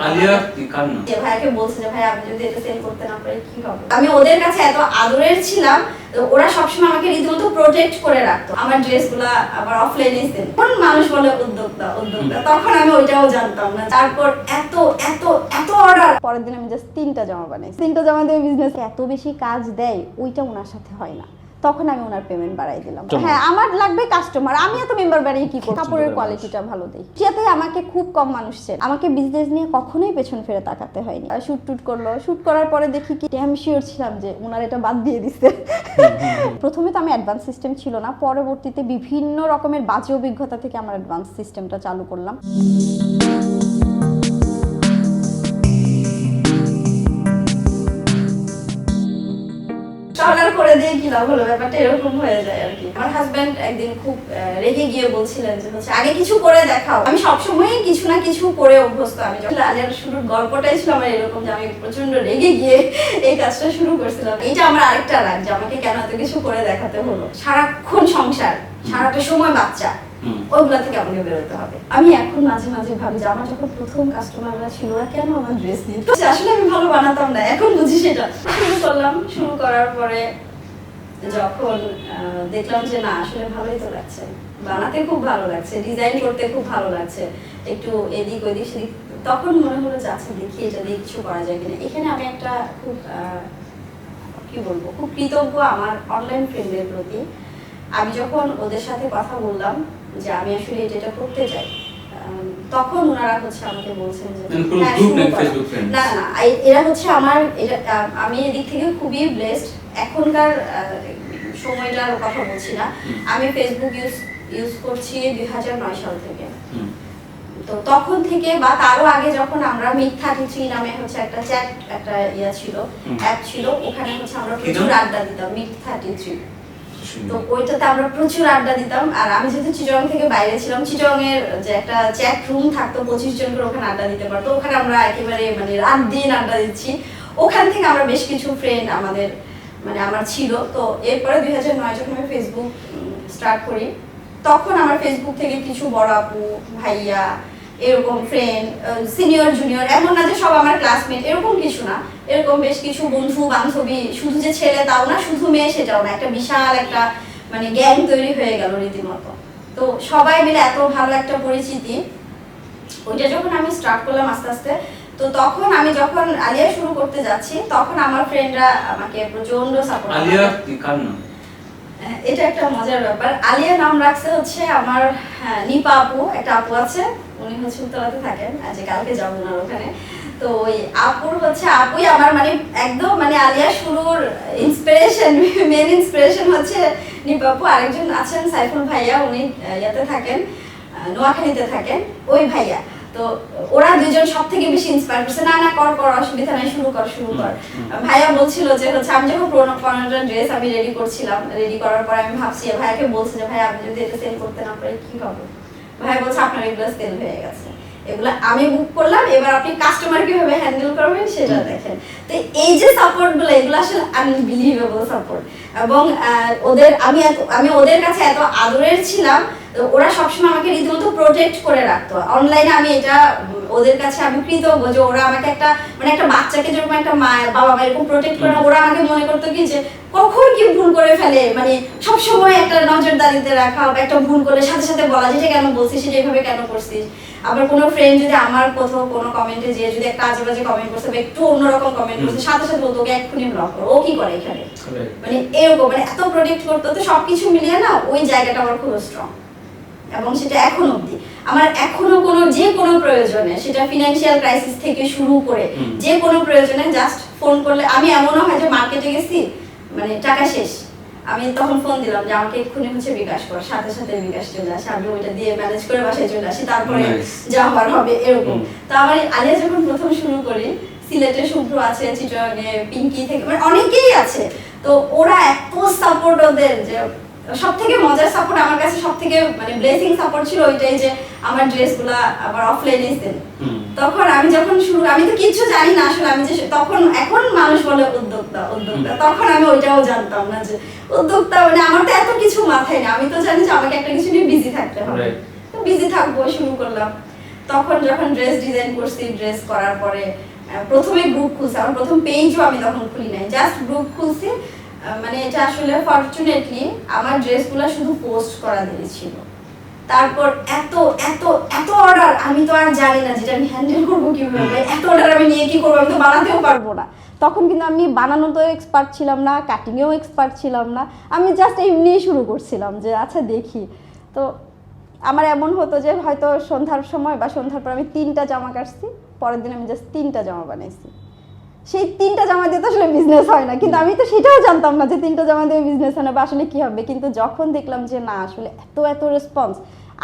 করা আলিয়া কার যে ভাইয়াকে বলছে যে ভাই আপনি যদি এটা সেল করতে না পারে কি হবে? আমি ওদের কাছে এত আদরের ছিলাম ওরা সবসময় আমাকে রীতিমতো প্রোটেক্ট করে রাখতো। আমার ড্রেসগুলা আবার অফলাইনে সেল কোন মানুষ বলে উদ্যোক্তা উদ্যোক্তা? তখন আমি ওইটাও জানতাম না। তারপর এত এত এত অর্ডার পরের দিন আমি জাস্ট তিনটা জামা বানাই তিনটা জামা দিয়ে বিজনেস এত বেশি কাজ দেয় ওইটা ওনার সাথে হয় না। তখন আমি ওনার পেমেন্ট বাড়াই দিলাম। হ্যাঁ আমার লাগবে কাস্টমার আমি এত মেম্বার বাড়িয়ে কি করব? কাপড়ের কোয়ালিটিটা ভালো দেই। সেটাতে আমাকে খুব কম মানুষ চেন আমাকে বিজনেস নিয়ে কখনোই পেছন ফিরে তাকাতে হয়নি। শুট টুট করল। শুট করার পরে দেখি কি আমি শিওর ছিলাম যে ওনার এটা বাদ দিয়ে দিচ্ছে প্রথমে তো আমি অ্যাডভান্স সিস্টেম ছিল না পরবর্তীতে বিভিন্ন রকমের বাজে অভিজ্ঞতা থেকে আমার অ্যাডভান্স সিস্টেমটা চালু করলাম। করে দিয়ে কি লাভ হলো? ব্যাপারটা এরকম হয়ে যায় আর কি। আমার হাজব্যান্ড একদিন খুব রেগে গিয়ে বলছিলেন যে হচ্ছে, আগে কিছু করে দেখাও। আমি সবসময়ই কিছু না কিছু করে অভ্যস্ত। আমি আলিয়ার শুরুর গল্পটাই ছিল আমার এরকম যে আমি প্রচণ্ড রেগে গিয়ে এই কাজটা শুরু করছিলাম। এইটা আমার আরেকটা রাগ যে আমাকে কেন এত কিছু করে দেখাতে হলো? সারাক্ষণ সংসার, সারাটা সময় বাচ্চা। হুম। ওইগুলা থেকে আমাকে বেরোতে হবে। আমি এখন মাঝে মাঝে ভাবি যে আমার যখন প্রথম কাস্টমাররা ছিল ওরা কেন আমার ড্রেস নিয়ে? আসলে আমি ভালো বানাতাম না, এখন বুঝি সেটা। শুরু করলাম, শুরু করার পরে যখন দেখলাম যে না, আসলে ভালোই তো লাগছে। বানাতে খুব ভালো লাগছে ডিজাইন করতে খুব ভালো লাগছে। একটু এদিক ওদিক সেদিক, তখন মনে হলো যে আচ্ছা দেখি এটা দিয়ে কিছু করা যায় কিনা। এখানে আমি একটা খুব কি বলব, খুব কৃতজ্ঞ আমার অনলাইন ফ্রেন্ডের প্রতি। আমি যখন ওদের সাথে কথা বললাম যে আমি আসলে করতে চাই। তখন ওনারা হচ্ছে আমাকে বলছেন যে মানে হ্যাঁ? না না এরা হচ্ছে আমার এটা আমি এদিক থেকে খুবই ব্লেসড এখনকার সময়টার কথা বলছি না। আমি ফেসবুক ইউজ ইউজ করছি দুই হাজার নয় সাল থেকে। তো তখন থেকে বা তারও আগে যখন আমরা মিথ্যা থ্রি নামে হচ্ছে একটা চ্যাট একটা ইয়া ছিল অ্যাপ ছিল ওখানে হচ্ছে আমরা প্রচুর আড্ডা দিতাম মিথ থার্টি থ্রি তো ওইটাতে আমরা প্রচুর আড্ডা দিতাম। আর আমি যেহেতু চিটং থেকে বাইরে ছিলাম চিটং এর যে একটা চ্যাট রুম থাকতো, পঁচিশ জন করে ওখানে আড্ডা দিতে পারতো। ওখানে আমরা একেবারে মানে রাত দিন আড্ডা দিচ্ছি। ওখান থেকে আমরা বেশ কিছু ফ্রেন্ড আমাদের মানে আমার ছিল। তো এরপরে দুই হাজার নয় যখন আমি ফেসবুক স্টার্ট করি, তখন আমার ফেসবুক থেকে কিছু বড় আপু, ভাইয়া এরকম ফ্রেন্ড সিনিয়র জুনিয়র এমন না যে সব আমার ক্লাসমেট এরকম কিছু না। এরকম বেশ কিছু বন্ধু বান্ধবী শুধু যে ছেলে তাও না শুধু মেয়ে সেটাও না। একটা বিশাল একটা মানে গ্যাং তৈরি হয়ে গেল রীতিমতো। তো সবাই মিলে এত ভালো একটা পরিচিতি। ওইটা যখন আমি স্টার্ট করলাম আস্তে আস্তে তো তখন আমি যখন আলিয়া শুরু করতে যাচ্ছি তখন আমার ফ্রেন্ডরা আমাকে প্রচণ্ড সাপোর্ট আলিয়া কার নাম? এটা একটা মজার ব্যাপার। আলিয়া নাম রাখছে হচ্ছে আমার হ্যাঁ, নিপা আপু একটা আপু আছে উনি হচ্ছে উত্তরাতে থাকেন। আজ কালকে যাব ওনার ওখানে। তো ওই আপুর হচ্ছে আপুই আমার মানে একদম মানে আলিয়া শুরুর ইন্সপিরেশন মেন ইন্সপিরেশন হচ্ছে নিপা আপু। আরেকজন আছেন সাইফুল ভাইয়া উনি ইয়াতে থাকেন নোয়াখালীতে থাকেন। ওই ভাইয়া। তো ওরা দুজন সব থেকে বেশি ইন্সপায়ার করছে না না কর কর অসুবিধা নাই শুরু কর শুরু কর। ভাইয়া বলছিল যে হচ্ছে আমি যখন পুরোনো পনেরোটা ড্রেস আমি রেডি করছিলাম রেডি করার পরে আমি ভাবছি ভাইয়াকে বলছি যে ভাই আপনি যদি এটা সেল করতে না পারে কি হবে? ভাই বলছে আপনার এগুলো সেল হয়ে গেছে। এগুলো আমি বুক করলাম এবার আপনি কাস্টমার কীভাবে হ্যান্ডেল করবেন সেটা দেখেন। তো এই যে সাপোর্টগুলো এগুলো আসলে আনবিলিভেবল সাপোর্ট এবং ওদের আমি আমি ওদের কাছে এত আদরের ছিলাম ওরা সবসময় আমাকে রীতিমতো প্রোটেক্ট করে রাখতো। অনলাইনে আমি এটা ওদের কাছে আমি কৃতজ্ঞ যে ওরা আমাকে একটা মানে একটা বাচ্চাকে যেরকম একটা মা বাবা মা এরকম প্রোটেক্ট করে ওরা আমাকে মনে করতো কি যে কখন কি ভুল করে ফেলে মানে সব সময় একটা নজরদারিতে রাখা বা একটা ভুল করে সাথে সাথে বলা যেটা কেন বলছিস সেটা এভাবে কেন করছিস? আবার কোনো ফ্রেন্ড যদি আমার কোথাও কোনো কমেন্টে যে যদি একটা আজে বাজে কমেন্ট করছে বা একটু অন্যরকম কমেন্ট করছে সাথে সাথে বলতো ওকে এক্ষুনি ব্লক করো। ও কি করে এখানে? মানে এরকম মানে এত প্রোটেক্ট করতো তো সবকিছু মিলিয়ে না ওই জায়গাটা আমার খুব স্ট্রং এবং সেটা এখন অবধি। আমার এখনও কোনো যে কোনো প্রয়োজনে সেটা ফিনান্সিয়াল ক্রাইসিস থেকে শুরু করে যে কোনো প্রয়োজনে জাস্ট ফোন করলে আমি এমনও হয় যে মার্কেটে গেছি মানে টাকা শেষ। আমি তখন ফোন দিলাম যে আমাকে এক্ষুনি হচ্ছে বিকাশ কর সাথে সাথে বিকাশ চলে আসে আমি ওইটা দিয়ে ম্যানেজ করে বাসায় চলে আসি তারপরে. যা হওয়ার হবে এরকম। তো আমার আলিয়া যখন প্রথম শুরু করি সিলেটে শুভ্র আছে চিটংয়ে পিঙ্কি থেকে মানে অনেকেই আছে। তো ওরা এত সাপোর্ট ওদের যে সব থেকে মজার সাপোর্ট আমার কাছে সব থেকে মানে ব্লেসিং সাপোর্ট ছিল ওইটাই যে আমার ড্রেসগুলা আবার অফলাইনে হুম। তখন আমি যখন শুরু আমি তো কিছু জানি না আসলে আমি যে তখন এখন মানুষ বলে উদ্যোক্তা উদ্যোক্তা। তখন আমি ওইটাও জানতাম না যে উদ্যোক্তা মানে আমার তো এত কিছু মাথায় না আমি তো জানি যে আমাকে একটা কিছু নিয়ে বিজি থাকতে হবে। তো বিজি থাকব শুরু করলাম। তখন যখন ড্রেস ডিজাইন করছি ড্রেস করার পরে প্রথমে গ্রুপ খুলছি। আমার প্রথম পেজও আমি তখন খুলি নাই। জাস্ট গ্রুপ খুলছি। মানে এটা আসলে ফরচুনেটলি আমার ড্রেসগুলো শুধু পোস্ট করা দিয়েছিল তারপর এত এত এত অর্ডার আমি তো আর জানি না যেটা আমি হ্যান্ডেল করব কীভাবে। এত অর্ডার আমি নিয়ে কি করব? আমি তো বানাতেও পারব না। তখন কিন্তু আমি বানানোতেও এক্সপার্ট ছিলাম না কাটিংয়েও এক্সপার্ট ছিলাম না। আমি জাস্ট এমনিই শুরু করছিলাম যে আচ্ছা দেখি। তো আমার এমন হতো যে হয়তো সন্ধ্যার সময় বা সন্ধ্যার পর আমি তিনটা জামা কাটছি, পরের দিন আমি জাস্ট তিনটা জামা বানাইছি। সেই তিনটা জামা দিয়ে তো আসলে বিজনেস হয় না, কিন্তু আমি তো সেটাও জানতাম না যে তিনটা জামা দিয়ে বিজনেস হয় না বা আসলে কি হবে। কিন্তু যখন দেখলাম যে না, আসলে এত এত রেসপন্স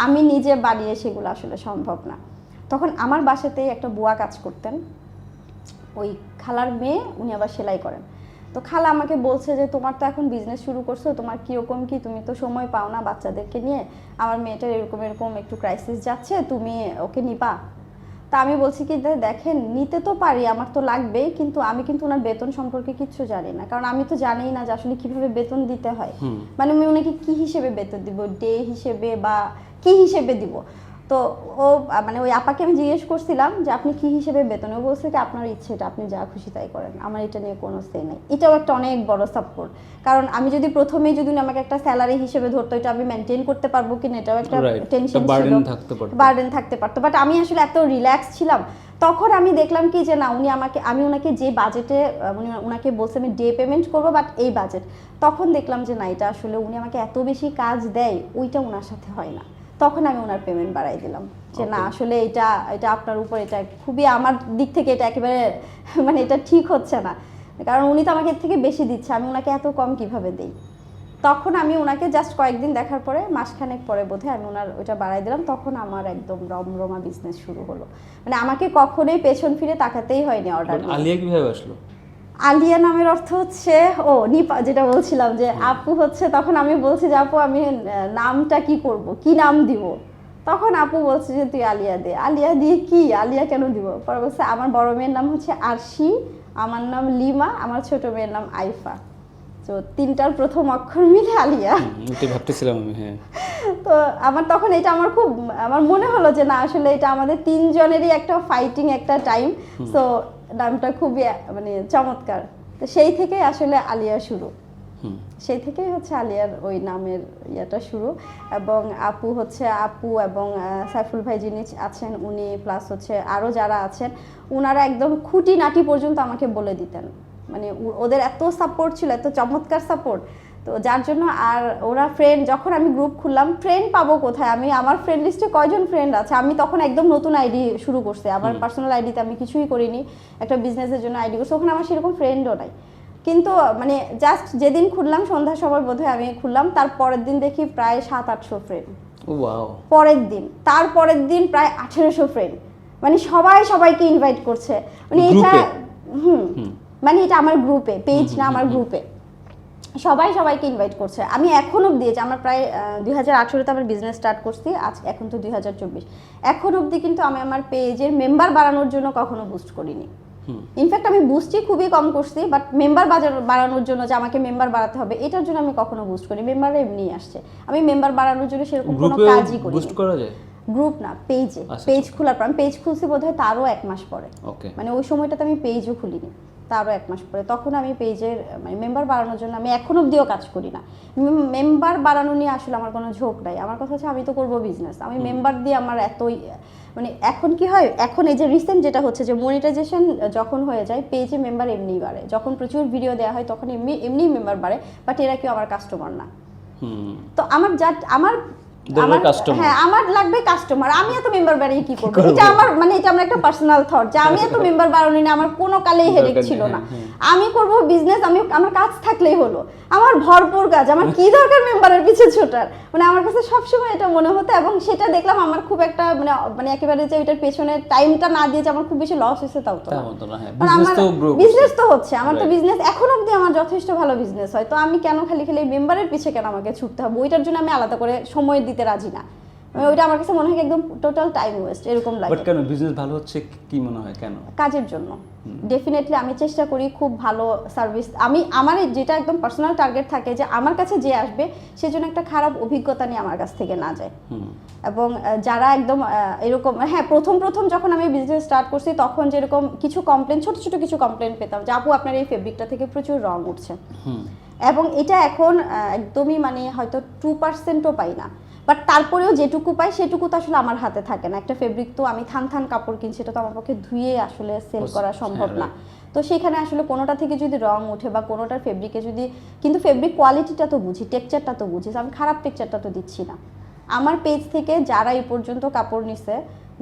আমি নিজে বানিয়ে সেগুলো আসলে সম্ভব না। তখন আমার বাসাতেই একটা বুয়া কাজ করতেন। ওই খালার মেয়ে, উনি আবার সেলাই করেন। তো খালা আমাকে বলছে যে তোমার তো এখন বিজনেস শুরু করছ তোমার কীরকম কি? তুমি তো সময় পাও না বাচ্চাদেরকে নিয়ে। আমার মেয়েটার এরকম এরকম একটু ক্রাইসিস যাচ্ছে তুমি ওকে নিবা। তা আমি বলছি কি দেখেন নিতে তো পারি আমার তো লাগবেই কিন্তু আমি কিন্তু ওনার বেতন সম্পর্কে কিচ্ছু জানি না। কারণ আমি তো জানিই না যে আসলে কীভাবে বেতন দিতে হয়। মানে আমি ওনাকে কি হিসেবে বেতন দিব? ডে হিসেবে বা কি হিসেবে দিব? তো ও মানে ওই আপাকে আমি জিজ্ঞেস করছিলাম যে আপনি কি হিসেবে বেতন? ও বলছে যে আপনার ইচ্ছে এটা আপনি যা খুশি তাই করেন। আমার এটা নিয়ে কোনো সে নেই। এটাও একটা অনেক বড় সাপোর্ট কারণ আমি যদি প্রথমেই যদি আমাকে একটা স্যালারি হিসেবে ধরতো এটা আমি মেনটেন করতে পারব কিনা এটাও একটা টেনশন ছিল। বার্ডেন থাকতে পারতো। বাট আমি আসলে এত রিল্যাক্স ছিলাম। তখন আমি দেখলাম কি যে না উনি আমাকে আমি ওনাকে যে বাজেটে উনি ওনাকে বলছে আমি ডে পেমেন্ট করব বাট এই বাজেট তখন দেখলাম যে না এটা আসলে উনি আমাকে এত বেশি কাজ দেয় ওইটা ওনার সাথে হয় না। তখন আমি ওনার পেমেন্ট বাড়াই দিলাম। যে না আসলে এটা এটা আপনার উপর এটা খুবই আমার দিক থেকে এটা একেবারে মানে এটা ঠিক হচ্ছে না। কারণ উনি তো আমাকে এর থেকে বেশি দিচ্ছে আমি ওনাকে এত কম কীভাবে দিই? তখন আমি ওনাকে জাস্ট কয়েকদিন দেখার পরে মাসখানেক পরে বোধহয় আমি ওনার ওইটা বাড়াই দিলাম তখন আমার একদম রমরমা বিজনেস শুরু হলো। মানে আমাকে কখনোই পেছন ফিরে তাকাতেই হয়নি অর্ডার আলিয়া কীভাবে আসলো? আলিয়া নামের অর্থ হচ্ছে ও নিপা যেটা বলছিলাম যে আপু হচ্ছে তখন আমি বলছি যে আপু আমি নামটা কি করব? কি নাম দিব? তখন আপু বলছে যে তুই আলিয়া দে। আলিয়া দিয়ে কি? আলিয়া কেন দিব? পরে বলছে আমার বড় মেয়ের নাম হচ্ছে আরশি আমার নাম লিমা আমার ছোট মেয়ের নাম আইফা। তো তিনটার প্রথম অক্ষর মিলে আলিয়া। ভাবতেছিলাম আমি হ্যাঁ। তো আমার তখন এটা আমার খুব আমার মনে হলো যে না আসলে এটা আমাদের তিনজনেরই একটা ফাইটিং একটা টাইম সো নামটা খুবই মানে চমৎকার। তো সেই থেকেই আসলে আলিয়া শুরু। সেই থেকেই হচ্ছে আলিয়ার ওই নামের ইয়েটা শুরু। এবং আপু হচ্ছে আপু এবং সাইফুল ভাই যিনি আছেন উনি প্লাস হচ্ছে আরও যারা আছেন ওনারা একদম খুঁটি নাটি পর্যন্ত আমাকে বলে দিতেন। মানে ওদের এত সাপোর্ট ছিল এত চমৎকার সাপোর্ট তো যার জন্য আর ওরা ফ্রেন্ড যখন আমি গ্রুপ খুললাম ফ্রেন্ড পাবো কোথায়? আমি আমার ফ্রেন্ড লিস্টে কয়জন ফ্রেন্ড আছে? আমি তখন একদম নতুন আইডি শুরু করছে। আমার পার্সোনাল আইডিতে আমি কিছুই করিনি। একটা বিজনেসের জন্য আইডি করছি। ওখানে আমার সেরকম ফ্রেন্ডও নাই। কিন্তু মানে জাস্ট যেদিন খুললাম সন্ধ্যার সময় বোধহয় আমি খুললাম তার পরের দিন দেখি প্রায় সাত আটশো ফ্রেন্ড পরের দিন। তার পরের দিন প্রায় আঠেরোশো ফ্রেন্ড মানে সবাই সবাইকে ইনভাইট করছে। মানে এটা হুম। হুম। মানে এটা আমার গ্রুপে পেজ না আমার গ্রুপে সবাই সবাইকে ইনভাইট করছে। আমি এখন অব্দি যে আমার প্রায় দুই হাজার আঠেরোতে আমার বিজনেস স্টার্ট করছি আজ এখন তো দুই হাজার চব্বিশ। এখন অবধি কিন্তু আমি আমার পেজের মেম্বার বাড়ানোর জন্য কখনো বুস্ট করিনি। ইনফ্যাক্ট আমি বুস্টই খুবই কম করছি বাট মেম্বার বাজার বাড়ানোর জন্য যে আমাকে মেম্বার বাড়াতে হবে এটার জন্য আমি কখনো বুস্ট করি মেম্বার এমনি আসছে। আমি মেম্বার বাড়ানোর জন্য সেরকম কোনো কাজই করি বুস্ট করা যায়? গ্রুপ না পেজে আচ্ছা, পেজ খোলার পর আমি পেজ খুলছি বোধহয় তারও এক মাস পরে। মানে ওই সময়টাতে আমি পেজও খুলিনি। তারও এক মাস পরে। তখন আমি পেজের মানে মেম্বার বাড়ানোর জন্য আমি এখন অবধিও কাজ করি না। মেম্বার বাড়ানো নিয়ে আসলে আমার কোনো ঝোঁক নাই। আমার কথা হচ্ছে আমি তো করব বিজনেস আমি মেম্বার দিয়ে আমার এতই মানে এখন কি হয় এখন এই যে রিসেন্ট যেটা হচ্ছে যে মনিটাইজেশন যখন হয়ে যায় পেজে মেম্বার এমনিই বাড়ে। যখন প্রচুর ভিডিও দেওয়া হয় তখন এমনি এমনিই মেম্বার বাড়ে বাট এরা কেউ আমার কাস্টমার না। তো আমার যা আমার আমার customer। হ্যাঁ আমার লাগবে কাস্টমার আমি এত মেম্বার বাড়িয়ে কি করব? এটা আমার মানে এটা আমার একটা পার্সোনাল থট যে আমি এত মেম্বার বাড়ানো না আমার কোনো কালেই হেডেক ছিল না। হ্যাঁ, আমি করব বিজনেস আমি আমার কাজ থাকলেই হলো। আমার ভরপুর কাজ আমার কি দরকার মেম্বারের পিছে ছোটার? মানে আমার কাছে সবসময় এটা মনে হতো এবং সেটা দেখলাম আমার খুব একটা মানে মানে একেবারে যে ওইটার পেছনে টাইমটা না দিয়ে যে আমার খুব বেশি লস হয়েছে তাও তো হ্যাঁ। বিজনেস তো বিজনেস তো হচ্ছে। আমার তো বিজনেস এখন অবধি আমার যথেষ্ট ভালো বিজনেস হয়। তো আমি কেন খালি খালি মেম্বারের পিছে কেন আমাকে ছুটতে হবে? ওইটার জন্য আমি আলাদা করে সময় দিতে রাজি না। মানে ওইটা আমার কাছে মনে হয় একদম টোটাল টাইম ওয়েস্ট এরকম বাট লাগে কেন? বিজনেস ভালো হচ্ছে কি- কি মনে হয় কেন? কাজের জন্য। ডেফিনেটলি আমি চেষ্টা করি খুব ভালো সার্ভিস আমি আমার যেটা একদম পার্সোনাল টার্গেট থাকে যে আমার কাছে যে আসবে সেজন্য একটা খারাপ অভিজ্ঞতা নিয়ে আমার কাছ থেকে না যায়। এবং যারা একদম এরকম হ্যাঁ প্রথম প্রথম যখন আমি বিজনেস স্টার্ট করছি তখন যেরকম কিছু কমপ্লেন ছোট ছোট কিছু কমপ্লেন পেতাম যে আপু আপনার এই ফেব্রিকটা থেকে প্রচুর রং উঠছে। এবং এটা এখন একদমই মানে হয়তো টু পার্সেন্টও পাই না। বাট তারপরেও যেটুকু পাই সেটুকু তো আসলে আমার হাতে থাকে না। একটা ফেব্রিক তো আমি থান থান কাপড় কিনছি সেটা তো আমার পক্ষে ধুয়ে আসলে সেল করা সম্ভব হ্যাঁ, না। তো সেখানে আসলে কোনোটা থেকে যদি রং উঠে বা কোনোটার ফেব্রিকে যদি কিন্তু ফেব্রিক কোয়ালিটিটা তো বুঝি টেক্সচারটা তো বুঝি আমি খারাপ টেক্সচারটা তো দিচ্ছি না। আমার পেজ থেকে যারা এই পর্যন্ত কাপড় নিছে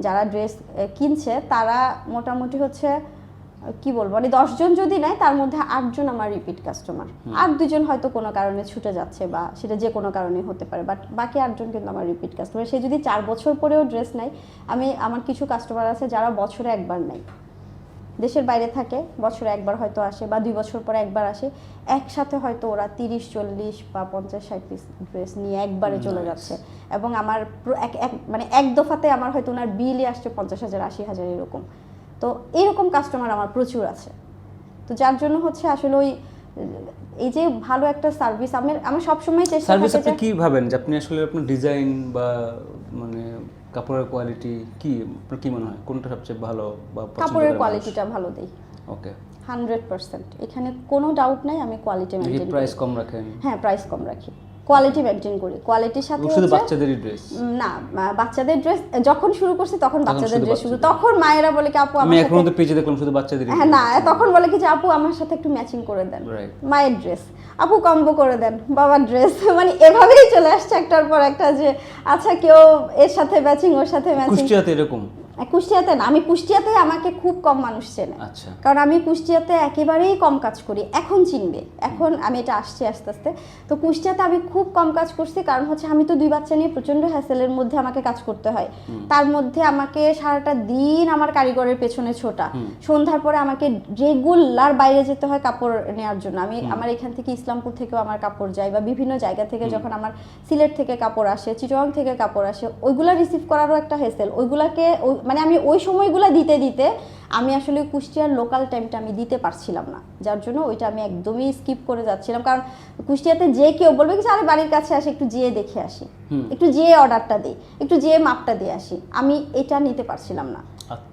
যারা ড্রেস কিনছে তারা মোটামুটি হচ্ছে কি বলব? মানে দশজন যদি নেয় তার মধ্যে আটজন আমার রিপিট কাস্টমার আর দুজন হয়তো কোনো কারণে ছুটে যাচ্ছে বা সেটা যে কোনো কারণে হতে পারে বাট বাকি আটজন কিন্তু আমার রিপিট কাস্টমার সে যদি চার বছর পরেও ড্রেস নেয় আমি আমার কিছু কাস্টমার আছে যারা বছরে একবার নেয়। দেশের বাইরে থাকে বছরে একবার হয়তো আসে বা দুই বছর পরে একবার আসে একসাথে হয়তো ওরা তিরিশ চল্লিশ বা পঞ্চাশ ষাট পিস ড্রেস নিয়ে একবারে চলে যাচ্ছে। এবং আমার মানে এক দফাতে আমার হয়তো ওনার বিলই আসছে পঞ্চাশ হাজার আশি হাজার এরকম। তো এরকম কাস্টমার আমার প্রচুর আছে। তো যার জন্য হচ্ছে আসলে ওই এই যে ভালো একটা সার্ভিস আমার আমার সবসময় চেষ্টা সার্ভিস আপনি কি ভাবেন? যে আপনি আসলে আপনার ডিজাইন বা মানে কাপড়ের কোয়ালিটি কি আপনার কি মনে হয়? কোনটা সবচেয়ে ভালো বা কাপড়ের কোয়ালিটিটা ভালো দেই। ওকে হান্ড্রেড পার্সেন্ট এখানে কোনো ডাউট নাই আমি কোয়ালিটি মেনটেন প্রাইস কম রাখেন। হ্যাঁ প্রাইস কম রাখি। কোয়ালিটি মেনটেন করি। কোয়ালিটির সাথে শুধু বাচ্চাদেরই ড্রেস না বাচ্চাদের ড্রেস যখন শুরু করছি তখন বাচ্চাদের ড্রেস শুরু। তখন মায়েরা বলে কি আপু আমি এখন তো পেজে দেখলাম শুধু বাচ্চাদেরই হ্যাঁ না তখন বলে কি যে আপু আমার সাথে একটু ম্যাচিং করে দেন. মায়ের ড্রেস আপু কম্বো করে দেন বাবার ড্রেস মানে এভাবেই চলে আসছে একটার পর একটা যে আচ্ছা কেউ এর সাথে ম্যাচিং ওর সাথে ম্যাচিং কুষ্টিয়াতে এরকম। কুষ্টিয়াতে না আমি কুষ্টিয়াতে আমাকে খুব কম মানুষ চেনে। আচ্ছা। কারণ আমি কুষ্টিয়াতে একেবারেই কম কাজ করি এখন চিনবে এখন আমি এটা আসছি আস্তে আস্তে। তো কুষ্টিয়াতে আমি খুব কম কাজ করছি কারণ হচ্ছে আমি তো দুই বাচ্চা নিয়ে প্রচণ্ড হ্যাসেলের মধ্যে আমাকে কাজ করতে হয়। তার মধ্যে আমাকে সারাটা দিন আমার কারিগরের পেছনে ছোটা। সন্ধ্যার পরে আমাকে রেগুলার বাইরে যেতে হয় কাপড় নেওয়ার জন্য। আমি আমার এখান থেকে ইসলামপুর থেকেও আমার কাপড় যায় বা বিভিন্ন জায়গা থেকে যখন আমার সিলেট থেকে কাপড় আসে চিটং থেকে কাপড় আসে ওইগুলা রিসিভ করারও একটা হ্যাসেল ওইগুলাকে ওই- মানে আমি ওই সময়গুলো দিতে দিতে আমি আসলে কুষ্টিয়ার লোকাল টাইমটা আমি দিতে পারছিলাম না। যার জন্য ওইটা আমি একদমই স্কিপ করে যাচ্ছিলাম। কারণ কুষ্টিয়াতে যে কেউ বলবে কি আরে বাড়ির কাছে আসে একটু যেয়ে দেখে আসি। একটু যেয়ে অর্ডারটা দিই একটু যেয়ে মাপটা দিয়ে আসি। আমি এটা নিতে পারছিলাম না।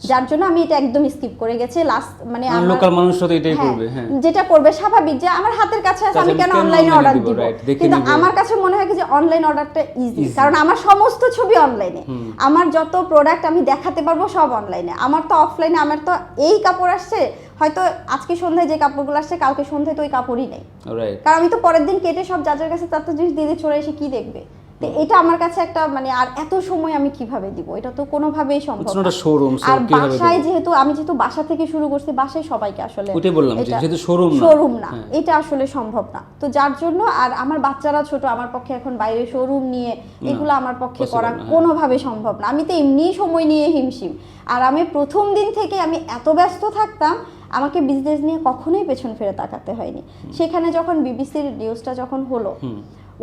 যার জন্য আমি এটা একদম স্কিপ করে গেছি লাস্ট মানে আমার- লোকাল মানুষরা তো এটাই হ্যাঁ, করবে হ্যাঁ। যেটা করবে স্বাভাবিক যে আমার হাতের কাছে আছে আমি আমি কেন অনলাইনে অর্ডার দিব, কিন্তু আমার কাছে মনে হয় যে অনলাইন অর্ডারটা ইজি কারণ আমার সমস্ত ছবি অনলাইনে আমার যত প্রোডাক্ট আমি দেখাতে পারব সব অনলাইনে আমার তো অফলাইনে আমার তো এই কাপড় আসছে হয়তো আজকে সন্ধ্যায় যে কাপড়গুলো আসছে কালকে সন্ধ্যায় তো ওই কাপড়ই নেই। রাইট কারণ আমি তো পরের দিন কেটে সব যার কাছে তার তো জিনিস দিয়ে চলে এসে কি দেখবে? তো এটা আমার কাছে একটা মানে আর এত সময় আমি কীভাবে দিব? এটা তো কোনোভাবেই সম্ভব না। showroom, আর বাসায় যেহেতু আমি যেহেতু বাসা থেকে শুরু করছি বাসায় সবাইকে আসলে ওইটাই বললাম যে যেহেতু showroom না। শোরুম না। হ্যাঁ। এটা আসলে সম্ভব না। তো যার জন্য আর আমার বাচ্চারা ছোট আমার পক্ষে এখন বাইরে শোরুম নিয়ে এগুলো আমার পক্ষে করা হ্যাঁ। কোনোভাবে সম্ভব না। আমি তো এমনি সময় নিয়ে হিমশিম। আর আমি প্রথম দিন থেকে আমি এত ব্যস্ত থাকতাম আমাকে বিজনেস নিয়ে কখনোই পেছন ফিরে তাকাতে হয়নি। সেখানে যখন বিবিসির নিউজটা যখন হলো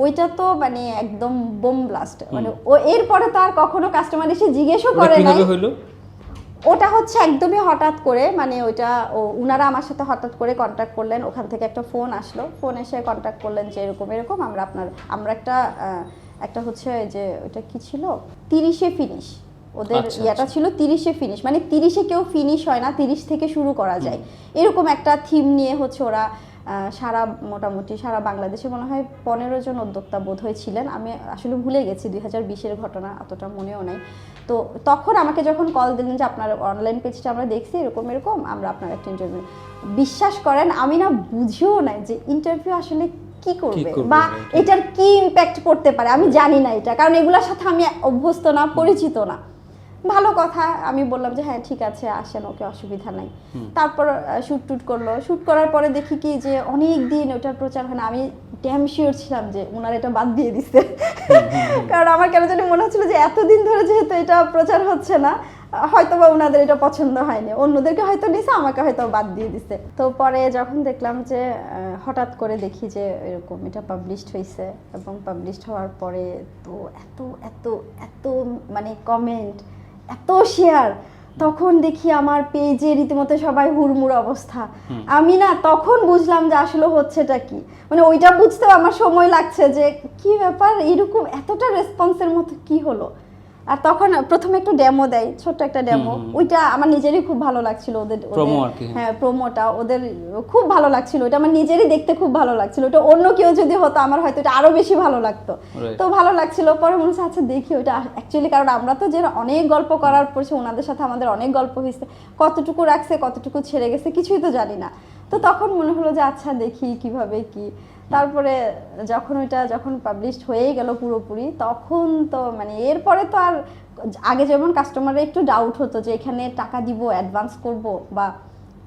ওইটা তো মানে একদম বোম ব্লাস্ট মানে ও এরপরে তো আর কখনো কাস্টমার এসে জিজ্ঞেসও করে হইল? ওটা হচ্ছে একদমই হঠাৎ করে মানে ওইটা ও উনারা আমার সাথে হঠাৎ করে কন্ট্যাক্ট করলেন ওখান থেকে একটা ফোন আসলো। ফোন এসে কন্ট্যাক্ট করলেন যে এরকম এরকম আমরা আপনার আমরা একটা একটা হচ্ছে যে ওটা কি ছিল? তিরিশে ফিনিশ ওদের আচ্ছা, ইয়াটা ছিল তিরিশে ফিনিশ মানে তিরিশে কেউ ফিনিশ হয় না তিরিশ থেকে শুরু করা যায়। এরকম একটা থিম নিয়ে হচ্ছে ওরা সারা মোটামুটি সারা বাংলাদেশে মনে হয় পনেরো জন উদ্যোক্তা বোধ হয়েছিলেন আমি আসলে ভুলে গেছি দুই হাজার বিশের ঘটনা অতটা মনেও নেই। তো তখন আমাকে যখন কল দিলেন যে আপনার অনলাইন পেজটা আমরা দেখছি এরকম এরকম আমরা আপনার একটা ইন্টারভিউ বিশ্বাস করেন আমি না বুঝিও নাই যে ইন্টারভিউ আসলে কি করবে বা এটার কি ইম্প্যাক্ট পড়তে পারে। আমি জানি না এটা কারণ এগুলোর সাথে আমি অভ্যস্ত না পরিচিত না। ভালো কথা আমি বললাম যে হ্যাঁ ঠিক আছে আসেন ওকে অসুবিধা নাই। তারপর শ্যুট টুট করল। শ্যুট করার পরে দেখি কি যে অনেক দিন ওটার প্রচার হয় না। আমি ড্যাম শিওর ছিলাম যে ওনার এটা বাদ দিয়ে দিচ্ছে কারণ আমার কেন জানি মনে হচ্ছিল যে এতদিন ধরে যেহেতু এটা প্রচার হচ্ছে না হয়তো বা ওনাদের এটা পছন্দ হয়নি। অন্যদেরকে হয়তো নিছে আমাকে হয়তো বাদ দিয়ে দিছে। তো পরে যখন দেখলাম যে হঠাৎ করে দেখি যে এরকম এটা পাবলিশড হয়েছে এবং পাবলিশড হওয়ার পরে তো এত এত এত মানে কমেন্ট এত শেয়ার। তখন দেখি আমার পেজে রীতিমতো সবাই হুড়মুড় অবস্থা। আমি না তখন বুঝলাম যে আসলে হচ্ছেটা কি। মানে ওইটা বুঝতেও আমার সময় লাগছে যে কি ব্যাপার? এরকম এতটা রেসপন্সের মতো কি হলো? আর তখন প্রথমে একটু ডেমো দেয় ছোট্ট একটা ডেমো ওইটা আমার নিজেরই খুব ভালো লাগছিল ওদের হ্যাঁ। হ্যাঁ প্রোমোটা ওদের খুব ভালো লাগছিল। ওটা আমার নিজেরই দেখতে খুব ভালো লাগছিল। ওটা অন্য কেউ যদি হতো আমার হয়তো এটা আরও বেশি ভালো লাগতো। তো ভালো লাগছিল। পরে মনে হচ্ছে আচ্ছা দেখি ওটা অ্যাকচুয়ালি কারণ আমরা তো যে অনেক গল্প করার পড়ছে ওনাদের সাথে আমাদের অনেক গল্প হয়েছে। কতটুকু রাখছে কতটুকু ছেড়ে গেছে কিছুই তো জানি না। তো তখন মনে হলো যে আচ্ছা দেখি কীভাবে কি। তারপরে যখন ওইটা যখন পাবলিশড হয়েই গেল পুরোপুরি, তখন তো মানে এরপরে তো আর আগে যেমন কাস্টমারের একটু ডাউট হতো যে, এখানে টাকা দিব অ্যাডভান্স করব বা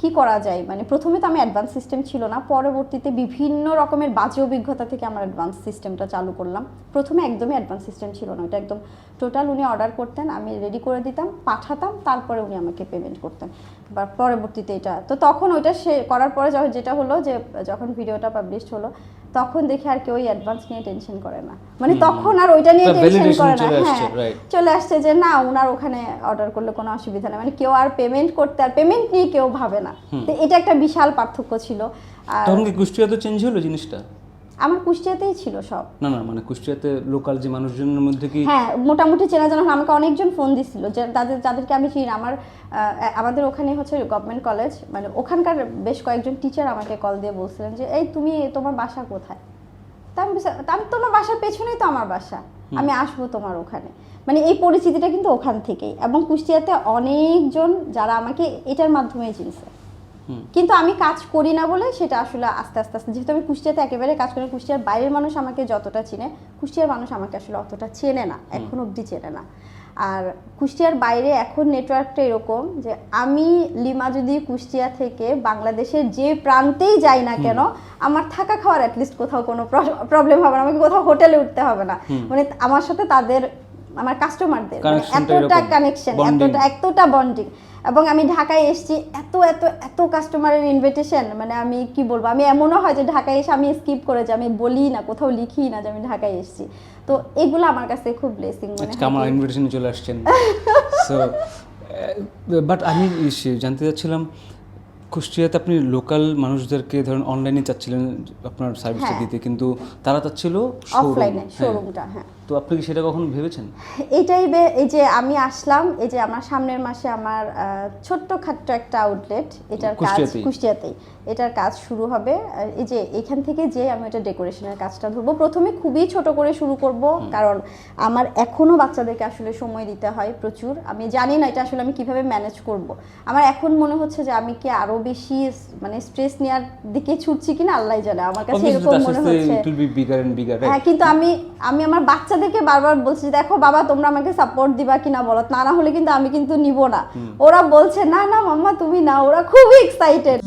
কি করা যায়? মানে প্রথমে তো আমি অ্যাডভান্স সিস্টেম ছিল না, পরবর্তীতে বিভিন্ন রকমের বাজে অভিজ্ঞতা থেকে আমার অ্যাডভান্স সিস্টেমটা চালু করলাম। প্রথমে একদমই অ্যাডভান্স সিস্টেম ছিল না ওটা একদম টোটাল উনি অর্ডার করতেন, আমি রেডি করে দিতাম, পাঠাতাম, তারপরে উনি আমাকে পেমেন্ট করতেন। বা পরবর্তীতে এটা, তো তখন ওইটা সে, করার পরে যখন যেটা হলো যে, যখন ভিডিওটা পাবলিশ হলো তখন দেখে আর কেউ অ্যাডভান্স নিয়ে টেনশন করে না। মানে তখন আর ওইটা নিয়ে টেনশন করে না। হ্যাঁ চলে আসছে যে না ওনার ওখানে অর্ডার করলে কোনো অসুবিধা নেই। মানে কেউ আর পেমেন্ট করতে আর পেমেন্ট নিয়ে কেউ ভাবে না। তো এটা একটা বিশাল পার্থক্য ছিল। আর তখন কি কুষ্টিয়াতে চেঞ্জ হলো জিনিসটা? আমার কুষ্টিয়াতেই ছিল সব। না না মানে কুষ্টিয়াতে লোকাল যে মানুষজনের মধ্যে কি হ্যাঁ মোটামুটি চেনা জানা আমাকে অনেকজন ফোন দিছিল যে তাদের যাদেরকে আমি চিনি আমার আমাদের ওখানে হচ্ছে গভর্নমেন্ট কলেজ মানে ওখানকার বেশ কয়েকজন টিচার আমাকে কল দিয়ে বলছিলেন যে এই তুমি তোমার বাসা কোথায়? তা আমি আমি তোমার বাসার পেছনেই তো আমার বাসা। আমি আসব তোমার ওখানে। মানে এই পরিচিতিটা কিন্তু ওখান থেকেই। এবং কুষ্টিয়াতে অনেকজন যারা আমাকে এটার মাধ্যমে চিনছে। কিন্তু আমি কাজ করি না বলে সেটা আসলে আস্তে আস্তে আস্তে। যেহেতু আমি কুষ্টিয়াতে একেবারে কাজ করি কুষ্টিয়ার বাইরের মানুষ আমাকে যতটা চিনে কুষ্টিয়ার মানুষ আমাকে আসলে অতটা চেনে না এখন অবধি চেনে না। আর কুষ্টিয়ার বাইরে এখন নেটওয়ার্কটা এরকম যে আমি লিমা যদি কুষ্টিয়া থেকে বাংলাদেশের যে প্রান্তেই যাই না কেন আমার থাকা খাওয়ার অ্যাটলিস্ট কোথাও কোনো প্রবলেম হবে না। আমাকে কোথাও হোটেলে উঠতে হবে না। মানে আমার সাথে তাদের আমার কাস্টমারদের এতটা কানেকশন এতটা এতটা বন্ডিং এবং আমি ঢাকায় এসেছি এত এত এত কাস্টমারের ইনভিটেশন মানে আমি কি বলব আমি এমনও হয় যে ঢাকায় এসে আমি স্কিপ করে যাই আমি বলি না কোথাও লিখি না যে আমি ঢাকায় এসেছি। তো এগুলো আমার কাছে খুব ব্লেসিং মনে আমার হয় কি- ইনভিটেশনে চলে আসছেন। সো বাট আমি জানতে চাচ্ছিলাম কুষ্টিয়াতে আপনি লোকাল মানুষদেরকে ধরেন অনলাইনে চাচ্ছিলেন আপনার সার্ভিসটা হ্যাঁ। দিতে কিন্তু তারা চাচ্ছিল অফলাইনে। শোরুমটা হ্যাঁ। তো আপনি কি সেটা কখন ভেবেছেন এটাই এই যে আমি আসলাম এই যে আমার সামনের মাসে আমার আহ, ছোট্ট খাট্ট একটা আউটলেট এটার কাজ কুষ্টিয়াতেই? এটার কাজ শুরু হবে। এই যে এখান থেকে যে আমি এটা ডেকোরেশনের কাজটা ধরবো। প্রথমে খুবই ছোট করে শুরু করব কারণ আমার এখনও বাচ্চাদেরকে আসলে সময় দিতে হয় প্রচুর। আমি জানি না এটা আসলে আমি কীভাবে ম্যানেজ করব। আমার এখন মনে হচ্ছে যে আমি কি আরও বেশি মানে স্ট্রেস নেওয়ার দিকে ছুটছি কিনা আল্লাহ জানে। আমার কাছে এরকম মনে হচ্ছে? হ্যাঁ কিন্তু আমি আমি আমার বাচ্চাদেরকে বারবার বলছি দেখো বাবা তোমরা আমাকে সাপোর্ট দিবা কিনা বলো। তা না হলে কিন্তু আমি কিন্তু নিব না। ওরা বলছে না না মাম্মা তুমি না। ওরা খুবই এক্সাইটেড